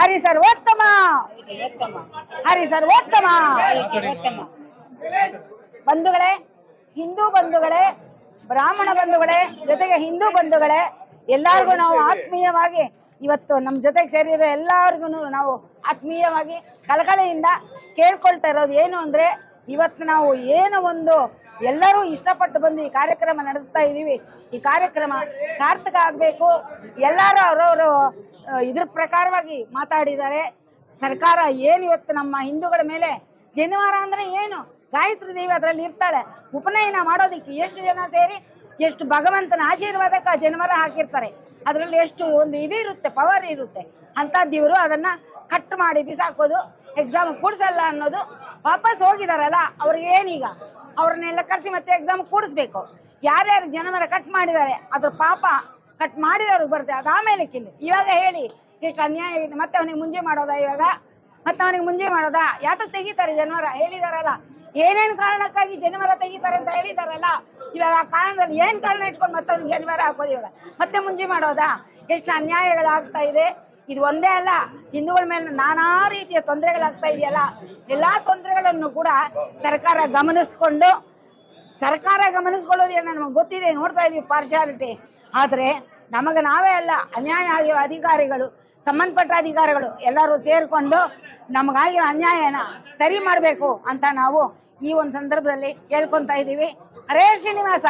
ಹರಿ ಸರ್ವೋತ್ತಮ ಹರಿ ಸರ್ವೋತ್ತಮ ಬಂಧುಗಳೇ, ಹಿಂದೂ ಬಂಧುಗಳೇ, ಬ್ರಾಹ್ಮಣ ಬಂಧುಗಳೇ, ಜೊತೆಗೆ ಹಿಂದೂ ಬಂಧುಗಳೇ, ಎಲ್ಲಾರ್ಗು ನಾವು ಆತ್ಮೀಯವಾಗಿ ಇವತ್ತು ನಮ್ಮ ಜೊತೆಗೆ ಸೇರಿರೋ ಎಲ್ಲಾರ್ಗು ನಾವು ಆತ್ಮೀಯವಾಗಿ ಕಳಕಳಿಯಿಂದ ಕೇಳ್ಕೊಳ್ತಾ ಇರೋದು ಏನು ಅಂದ್ರೆ ಇವತ್ತು ನಾವು ಏನು ಒಂದು ಎಲ್ಲರೂ ಇಷ್ಟಪಟ್ಟು ಬಂದು ಈ ಕಾರ್ಯಕ್ರಮ ನಡೆಸ್ತಾ ಇದ್ದೀವಿ. ಈ ಕಾರ್ಯಕ್ರಮ ಸಾರ್ಥಕ ಆಗಬೇಕು. ಎಲ್ಲರೂ ಅವರವರು ಇದ್ರ ಪ್ರಕಾರವಾಗಿ ಮಾತಾಡಿದ್ದಾರೆ. ಸರ್ಕಾರ ಏನು ಇವತ್ತು ನಮ್ಮ ಹಿಂದೂಗಳ ಮೇಲೆ ಜನಿವಾರ ಅಂದರೆ ಏನು? ಗಾಯತ್ರಿ ದೇವಿ ಅದರಲ್ಲಿ ಇರ್ತಾಳೆ. ಉಪನಯನ ಮಾಡೋದಕ್ಕೆ ಎಷ್ಟು ಜನ ಸೇರಿ ಎಷ್ಟು ಭಗವಂತನ ಆಶೀರ್ವಾದಕ್ಕೆ ಆ ಜನಿವಾರ ಹಾಕಿರ್ತಾರೆ. ಅದರಲ್ಲಿ ಎಷ್ಟು ಒಂದು ಇದು ಇರುತ್ತೆ ಪವರ್ ಇರುತ್ತೆ. ಅಂಥದ್ದು ಇವರು ಅದನ್ನ ಕಟ್ ಮಾಡಿ ಬಿಸಾಕೋದು. ಎಕ್ಸಾಮ್ ಕೂಡ್ಸಲ್ಲ ಅನ್ನೋದು ವಾಪಸ್ ಹೋಗಿದಾರಲ್ಲ, ಅವ್ರಿಗೆ ಏನೀಗ? ಅವ್ರನ್ನೆಲ್ಲ ಕರೆಸಿ ಮತ್ತೆ ಎಕ್ಸಾಮ್ ಕೂಡಿಸ್ಬೇಕು. ಯಾರ್ಯಾರು ಜನವರ ಕಟ್ ಮಾಡಿದ್ದಾರೆ, ಅದ್ರ ಪಾಪ ಕಟ್ ಮಾಡಿದವ್ರಿಗೆ ಬರುತ್ತೆ ಅದಾಮೇಲೆ ಕಿಲ್ಲಿ ಇವಾಗ ಹೇಳಿ ಎಷ್ಟು ಅನ್ಯಾಯ ಇದೆ. ಮತ್ತೆ ಅವನಿಗೆ ಮುಂಜೆ ಮಾಡೋದಾ ಇವಾಗ? ಮತ್ತೆ ಅವನಿಗೆ ಮುಂಜೆ ಮಾಡೋದಾ? ಯಾತಕ್ಕೆ ತೆಗಿತಾರೆ ಜನವರ? ಹೇಳಿದಾರಲ್ಲ. ಏನೇನ್ ಕಾರಣಕ್ಕಾಗಿ ಜನಿವಾರ ತೆಗಿತಾರೆ ಅಂತ ಹೇಳಿದಾರಲ್ಲ, ಇವಾಗ ಆ ಕಾರಣದಲ್ಲಿ ಏನ್ ಕಾರಣ ಇಟ್ಕೊಂಡು ಮತ್ತೆ ಜನಿವಾರ ಜನವರ ಹಾಕೋದು ಇವಾಗ? ಮತ್ತೆ ಮುಂಜಿ ಮಾಡೋದಾ? ಎಷ್ಟು ಅನ್ಯಾಯಗಳಾಗ್ತಾ ಇದೆ? ಇದು ಒಂದೇ ಅಲ್ಲ, ಹಿಂದೂಗಳ ಮೇಲೆ ನಾನಾ ರೀತಿಯ ತೊಂದರೆಗಳಾಗ್ತಾ ಇದೆಯಲ್ಲ, ಎಲ್ಲಾ ತೊಂದರೆಗಳನ್ನು ಕೂಡ ಸರ್ಕಾರ ಗಮನಿಸ್ಕೊಂಡು, ಸರ್ಕಾರ ಗಮನಿಸ್ಕೊಳ್ಳೋದು ಏನೋ ನಮಗೆ ಗೊತ್ತಿದೆ, ನೋಡ್ತಾ ಇದೀವಿ ಪಾರ್ಶಾಲಿಟಿ ಆದರೆ ನಮಗೆ ನಾವೇ ಅಲ್ಲ ಅನ್ಯಾಯ ಆಗಿರೋ ಅಧಿಕಾರಿಗಳು, ಸಂಬಂಧಪಟ್ಟ ಅಧಿಕಾರಿಗಳು ಎಲ್ಲರೂ ಸೇರಿಕೊಂಡು ನಮಗಾಗಿರೋ ಅನ್ಯಾಯನ ಸರಿ ಮಾಡಬೇಕು ಅಂತ ನಾವು ಈ ಒಂದು ಸಂದರ್ಭದಲ್ಲಿ ಕೇಳ್ಕೊತಾ ಇದ್ದೀವಿ. ಹರೇ ಶ್ರೀನಿವಾಸ.